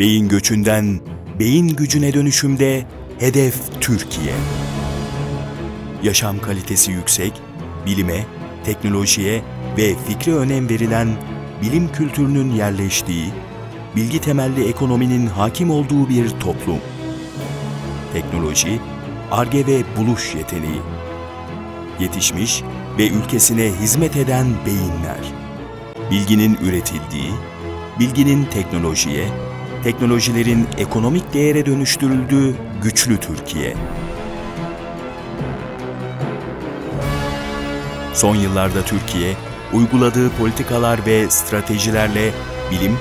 Beyin göçünden beyin gücüne dönüşümde hedef Türkiye. Yaşam kalitesi yüksek, bilime, teknolojiye ve fikre önem verilen bilim kültürünün yerleştiği, bilgi temelli ekonominin hakim olduğu bir toplum. Teknoloji, arge ve buluş yeteneği. Yetişmiş ve ülkesine hizmet eden beyinler. Bilginin üretildiği, bilginin teknolojiye, teknolojilerin ekonomik değere dönüştürüldüğü güçlü Türkiye. Son yıllarda Türkiye, uyguladığı politikalar ve stratejilerle bilim,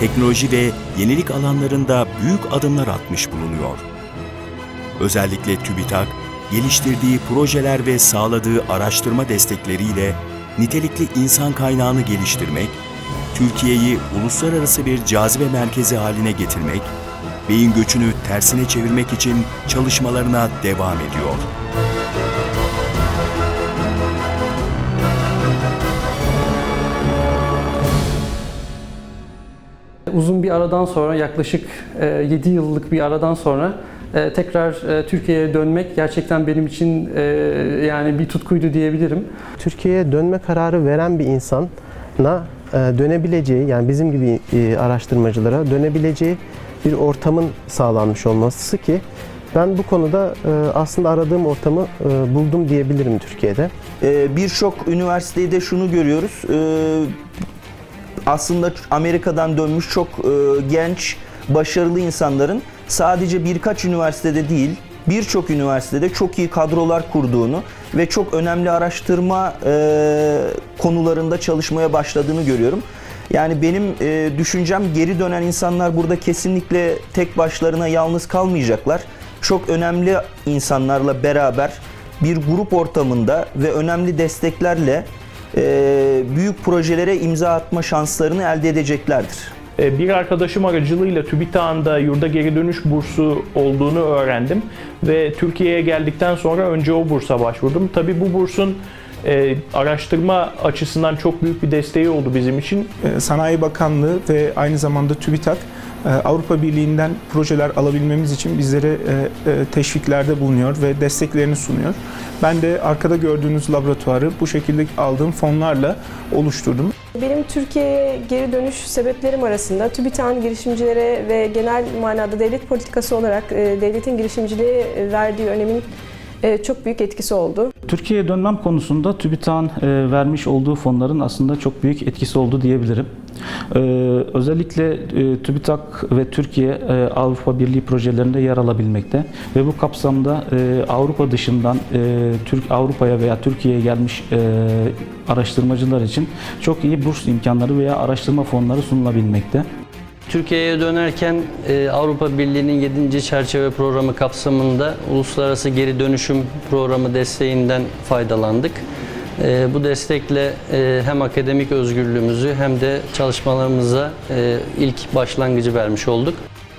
teknoloji ve yenilik alanlarında büyük adımlar atmış bulunuyor. Özellikle TÜBİTAK, geliştirdiği projeler ve sağladığı araştırma destekleriyle nitelikli insan kaynağını geliştirmek, Türkiye'yi uluslararası bir cazibe merkezi haline getirmek, beyin göçünü tersine çevirmek için çalışmalarına devam ediyor. Uzun bir aradan sonra yaklaşık 7 e, yıllık bir aradan sonra e, tekrar e, Türkiye'ye dönmek gerçekten benim için yani bir tutkuydu diyebilirim. Türkiye'ye dönme kararı veren bir insana dönebileceği yani bizim gibi araştırmacılara dönebileceği bir ortamın sağlanmış olması ki ben bu konuda aslında aradığım ortamı buldum diyebilirim Türkiye'de. Birçok üniversitede şunu görüyoruz aslında Amerika'dan dönmüş çok e, genç, başarılı insanların sadece birkaç üniversitede değil, birçok üniversitede çok iyi kadrolar kurduğunu ve çok önemli araştırma e, konularında çalışmaya başladığını görüyorum. Yani benim e, düşüncem geri dönen insanlar burada kesinlikle tek başlarına yalnız kalmayacaklar. Çok önemli insanlarla beraber bir grup ortamında ve önemli desteklerle e, büyük projelere imza atma şanslarını elde edeceklerdir. E, bir arkadaşım aracılığıyla TÜBİTAK'ın da yurda geri dönüş bursu olduğunu öğrendim ve Türkiye'ye geldikten sonra önce o bursa başvurdum. Tabii bu bursun e, araştırma açısından çok büyük bir desteği oldu bizim için. E, Sanayi Bakanlığı ve aynı zamanda TÜBİTAK e, Avrupa Birliği'nden projeler alabilmemiz için bizlere e, e, teşviklerde bulunuyor ve desteklerini sunuyor. Ben de arkada gördüğünüz laboratuvarı bu şekilde aldığım fonlarla oluşturdum. Benim Türkiye'ye geri dönüş sebeplerim arasında TÜBİTAK'ın girişimcilere ve genel manada devlet politikası olarak devletin girişimciliğe verdiği önemin çok büyük etkisi oldu. Türkiye'ye dönmem konusunda TÜBİTAK'ın vermiş olduğu fonların aslında çok büyük etkisi oldu diyebilirim. Ee, özellikle e, TÜBİTAK ve Türkiye e, Avrupa Birliği projelerinde yer alabilmekte ve bu kapsamda e, Avrupa dışından e, Türk Avrupa'ya veya Türkiye'ye gelmiş e, araştırmacılar için çok iyi burs imkanları veya araştırma fonları sunulabilmekte. Türkiye'ye dönerken e, Avrupa Birliği'nin 7. çerçeve programı kapsamında uluslararası geri dönüşüm programı desteğinden faydalandık. Ee, bu destekle e, hem akademik özgürlüğümüzü hem de çalışmalarımıza e, ilk başlangıcı vermiş olduk.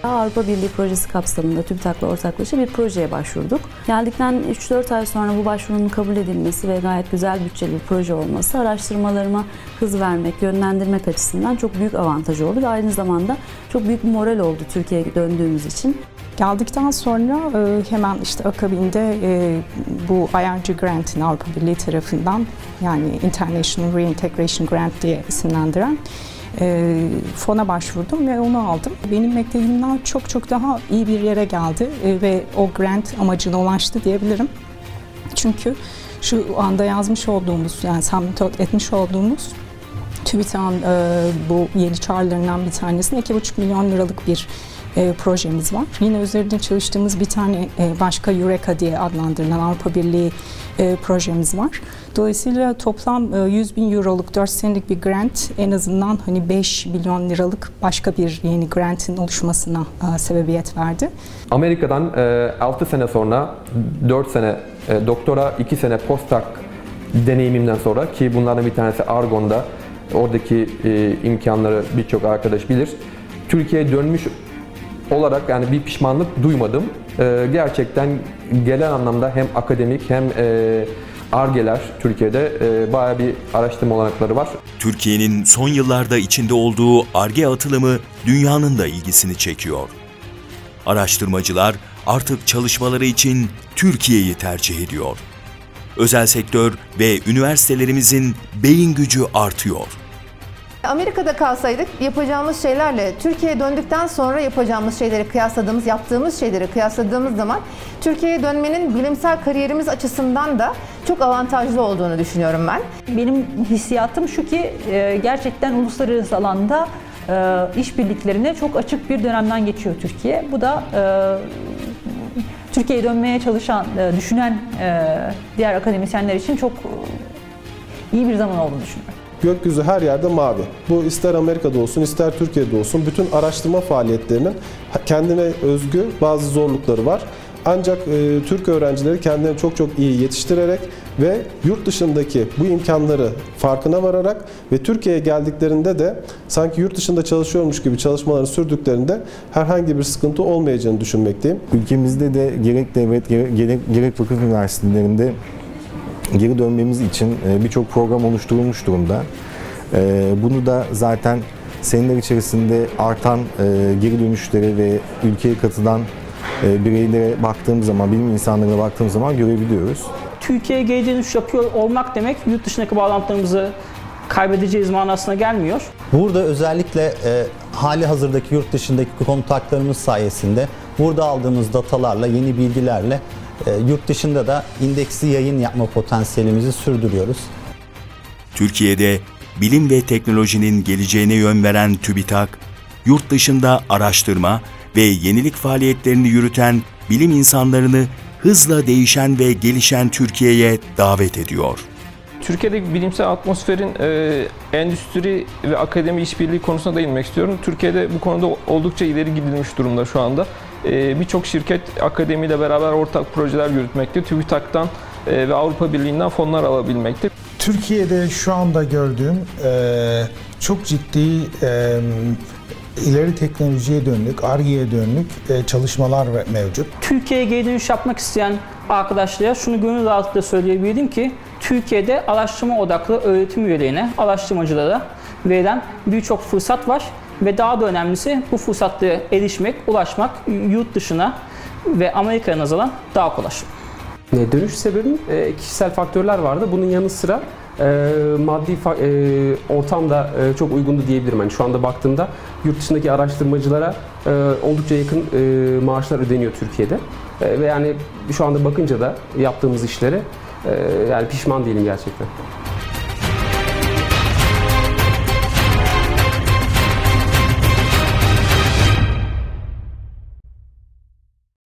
Avrupa Birliği projesi kapsamında TÜBİTAK'la ortaklaşa bir projeye başvurduk. Geldikten 3-4 ay sonra bu başvurunun kabul edilmesi ve gayet güzel bütçeli bir proje olması araştırmalarıma hız vermek, yönlendirmek açısından çok büyük avantaj oldu ve aynı zamanda çok büyük bir moral oldu Türkiye'ye döndüğümüz için. Geldikten sonra e, hemen işte akabinde e, bu IRG Grant'in Avrupa Birliği tarafından yani International Reintegration Grant diye isimlendiren e, fona başvurdum ve onu aldım. Benim beklediğimden çok çok daha iyi bir yere geldi ve o grant amacına ulaştı diyebilirim. Çünkü şu anda yazmış olduğumuz yani submit etmiş olduğumuz TÜBİTAK'ın bu yeni çağrılarından bir tanesinde 2,5 milyon liralık bir e, projemiz var. Yine üzerinde çalıştığımız bir tane e, başka Eureka diye adlandırılan Avrupa Birliği e, projemiz var. Dolayısıyla toplam e, 100 bin euroluk 4 senelik bir grant en azından hani 5 milyon liralık başka bir yeni grantin oluşmasına e, sebebiyet verdi. Amerika'dan e, 6 sene sonra 4 sene e, doktora 2 sene postdoc deneyimimden sonra ki bunlardan bir tanesi Argon'da oradaki e, imkanları birçok arkadaş bilir. Türkiye'ye dönmüş olarak yani bir pişmanlık duymadım. Ee, gerçekten gelen anlamda hem akademik hem e, argeler Türkiye'de e, bayağı bir araştırma olanakları var. Türkiye'nin son yıllarda içinde olduğu ARGE atılımı dünyanın da ilgisini çekiyor. Araştırmacılar artık çalışmaları için Türkiye'yi tercih ediyor. Özel sektör ve üniversitelerimizin beyin gücü artıyor. Amerika'da kalsaydık yapacağımız şeylerle Türkiye'ye döndükten sonra yapacağımız şeyleri kıyasladığımız, yaptığımız şeyleri kıyasladığımız zaman Türkiye'ye dönmenin bilimsel kariyerimiz açısından da çok avantajlı olduğunu düşünüyorum ben. Benim hissiyatım şu ki e, gerçekten uluslararası alanda e, işbirliklerine çok açık bir dönemden geçiyor Türkiye. Bu da e, Türkiye'ye dönmeye çalışan, düşünen diğer akademisyenler için çok iyi bir zaman olduğunu düşünüyorum. Gökyüzü her yerde mavi. Bu ister Amerika'da olsun ister Türkiye'de olsun bütün araştırma faaliyetlerinin kendine özgü bazı zorlukları var. Ancak e, Türk öğrencileri kendilerini çok çok iyi yetiştirerek ve yurt dışındaki bu imkanları farkına vararak ve Türkiye'ye geldiklerinde de sanki yurt dışında çalışıyormuş gibi çalışmalarını sürdüklerinde herhangi bir sıkıntı olmayacağını düşünmekteyim. Ülkemizde de gerek devlet gerek, gerek vakıf üniversitelerinde geri dönmemiz için e, birçok program oluşturulmuş durumda. E, bunu da zaten seneler içerisinde artan e, geri dönüşleri ve ülkeye katılan bireylere baktığımız zaman, bilim insanlarına baktığımız zaman görebiliyoruz. Türkiye'ye geri dönüş yapıyor olmak demek yurt dışındaki bağlantılarımızı kaybedeceğiz manasına gelmiyor. Burada özellikle e, hali hazırdaki yurt dışındaki kontaklarımız sayesinde burada aldığımız datalarla, yeni bilgilerle e, yurt dışında da indeksli yayın yapma potansiyelimizi sürdürüyoruz. Türkiye'de bilim ve teknolojinin geleceğine yön veren TÜBİTAK, yurt dışında araştırma ve yenilik faaliyetlerini yürüten bilim insanlarını hızla değişen ve gelişen Türkiye'ye davet ediyor. Türkiye'deki bilimsel atmosferin e, endüstri ve akademi işbirliği konusuna değinmek istiyorum. Türkiye'de bu konuda oldukça ileri gidilmiş durumda şu anda. E, Birçok şirket akademiyle beraber ortak projeler yürütmekte. TÜBİTAK'tan e, ve Avrupa Birliği'nden fonlar alabilmekte. Türkiye'de şu anda gördüğüm e, çok ciddi e, ileri teknolojiye dönük, ARGE'ye dönük çalışmalar mevcut. Türkiye'ye geri dönüş yapmak isteyen arkadaşlara şunu gönül rahatlıkla söyleyebilirim ki Türkiye'de araştırma odaklı öğretim üyelerine, araştırmacılara verilen birçok fırsat var ve daha da önemlisi bu fırsatlara erişmek, ulaşmak yurt dışına ve Amerika'ya nazaran daha kolay. E, dönüş sebebim e, kişisel faktörler vardı. Bunun yanı sıra e, maddi ortam da çok uygundu diyebilirim. Yani şu anda baktığımda yurt dışındaki araştırmacılara oldukça yakın maaşlar ödeniyor Türkiye'de. Ve yani şu anda bakınca da yaptığımız işlere yani pişman değilim gerçekten.